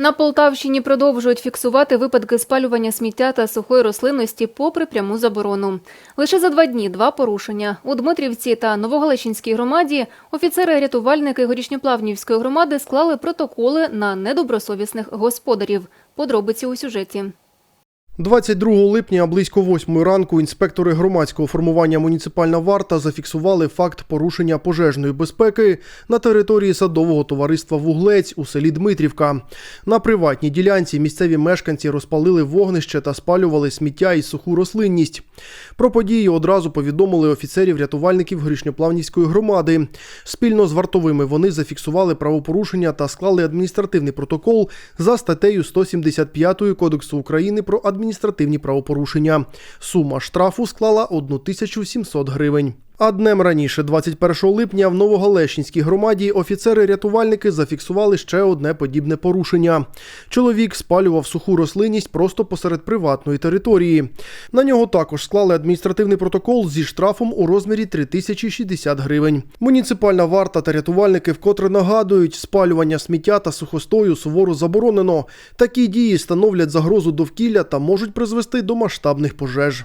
На Полтавщині продовжують фіксувати випадки спалювання сміття та сухої рослинності попри пряму заборону. Лише за два дні два порушення. У Дмитрівці та Новогаличинській громаді офіцери-рятувальники Горішньоплавнівської громади склали протоколи на недобросовісних господарів. Подробиці у сюжеті. 22 липня близько 8 ранку інспектори громадського формування муніципальна варта зафіксували факт порушення пожежної безпеки на території садового товариства Вуглець у селі Дмитрівка. На приватній ділянці місцеві мешканці розпалили вогнище та спалювали сміття і суху рослинність. Про події одразу повідомили офіцерів рятувальників Гришньоплавнівської громади. Спільно з вартовими вони зафіксували правопорушення та склали адміністративний протокол за статтею 175 Кодексу України про адміністративні правопорушення. Сума штрафу склала 1700 гривень. А днем раніше, 21 липня, в Новогалещинській громаді офіцери-рятувальники зафіксували ще одне подібне порушення. Чоловік спалював суху рослинність просто посеред приватної території. На нього також склали адміністративний протокол зі штрафом у розмірі 3060 гривень. Муніципальна варта та рятувальники вкотре нагадують, спалювання сміття та сухостою суворо заборонено. Такі дії становлять загрозу довкілля та можуть призвести до масштабних пожеж.